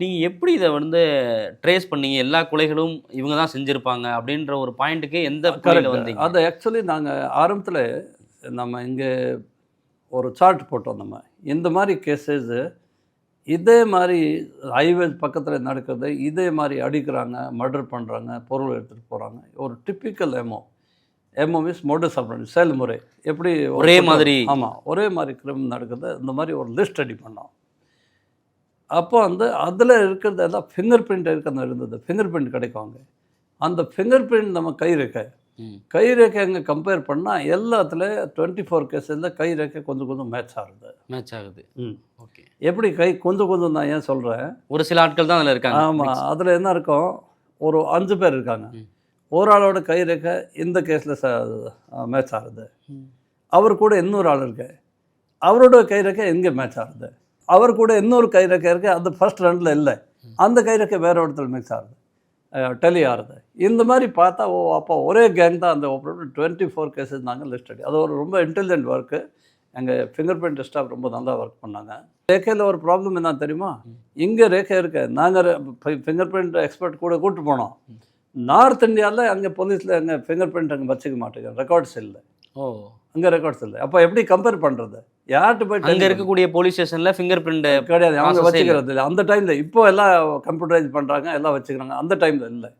நீங்கள் எப்படி இதை வந்து ட்ரேஸ் பண்ணீங்க? எல்லா கொலைகளும் இவங்க தான் செஞ்சுருப்பாங்க அப்படின்ற ஒரு பாயிண்ட்டுக்கு எந்த புள்ளியில வந்தீங்க? அது ஆக்சுவலி நாங்கள் ஆரம்பத்தில் நம்ம இங்கே ஒரு சார்ட் போட்டோம் நம்ம. இந்த மாதிரி கேசஸ் இதே மாதிரி ஹைவே பக்கத்தில் நடக்கிறது இதே மாதிரி அடிக்கிறாங்க மர்டர் பண்ணுறாங்க பொருள் எடுத்துகிட்டு போகிறாங்க ஒரு typical emo emo means motor operation செயல்முறை. எப்படி ஒரு மாதிரி. ஆமாம் ஒரே மாதிரி கிரைம் நடக்குது இந்த மாதிரி ஒரு லிஸ்ட் ரெடி பண்ணோம். அப்போ வந்து அதில் இருக்கிறது எல்லாம் ஃபிங்கர் பிரிண்ட் இருக்கிறது இருந்தது. ஃபிங்கர் பிரிண்ட் கிடைக்கும் அங்கே. அந்த ஃபிங்கர் பிரிண்ட் நம்ம கை ரேக்கை. கை ரேக்கை அங்கே கம்பேர் பண்ணால் எல்லாத்துல டுவெண்ட்டி ஃபோர் கேஸில் கை ரேக்கை கொஞ்சம் கொஞ்சம் மேட்ச் ஆகுது. மேட்ச் ஆகுது. ம். ஓகே. எப்படி கை கொஞ்சம் கொஞ்சம் நான் ஏன் சொல்கிறேன் ஒரு சில ஆட்கள் தான் அதில் இருக்காங்க. ஆமாம் அதில் என்ன இருக்கும்? ஒரு அஞ்சு பேர் இருக்காங்க. ஒரு ஆளோட கை ரேக்கை இந்த கேஸில் மேட்ச் ஆகுது. அவர் கூட இன்னொரு ஆள் இருக்கு. அவரோட கை ரேக்கை எங்கே மேட்ச் ஆகுது? அவர் கூட இன்னொரு கை ரேக்கை இருக்கு அது ஃபர்ஸ்ட் ரெண்டில் இல்லை. அந்த கை ரேக்கை வேற இடத்துல மிக்ஸ் ஆகுது. டெலி ஆகுது இந்த மாதிரி பார்த்தா ஓ அப்போ ஒரே கேங் தான் அந்த டுவெண்ட்டி ஃபோர் கேசஸ் நாங்கள் லிஸ்ட் அடி அது ஒரு ரொம்ப இன்டெலிஜென்ட் ஒர்க்கு எங்கள் ஃபிங்கர் பிரிண்ட் ஸ்டாஃப் ரொம்ப நல்லா ஒர்க் பண்ணாங்க. ரேக்கையில் ஒரு ப்ராப்ளம் என்ன தெரியுமா? இங்கே ரேக்கை இருக்கு. நாங்கள் ஃபிங்கர் பிரிண்ட் எக்ஸ்பர்ட் கூட கூட்டு போனோம். நார்த் இந்தியாவில் அங்கே போலீஸில் அங்கே ஃபிங்கர் பிரிண்ட் அங்கே வச்சுக்க மாட்டேங்க ரெக்கார்ட்ஸ் இல்லை. ஓ. அங்கே ரெக்கார்ட்ஸ் இல்லை. அப்போ எப்படி கம்பேர் பண்ணுறது யார்கிட்ட போய் அங்க இருக்கக்கூடிய போலீஸ் ஸ்டேஷன்ல ஃபிங்கர் பிரிண்ட் கிடையாது அவங்க வச்சுக்கிறது இல்லை. அந்த டைமில் இப்போ எல்லாம் கம்ப்யூட்டரைஸ் பண்ணுறாங்க எல்லாம் வச்சுக்கிறாங்க. அந்த டைமில் இல்லை.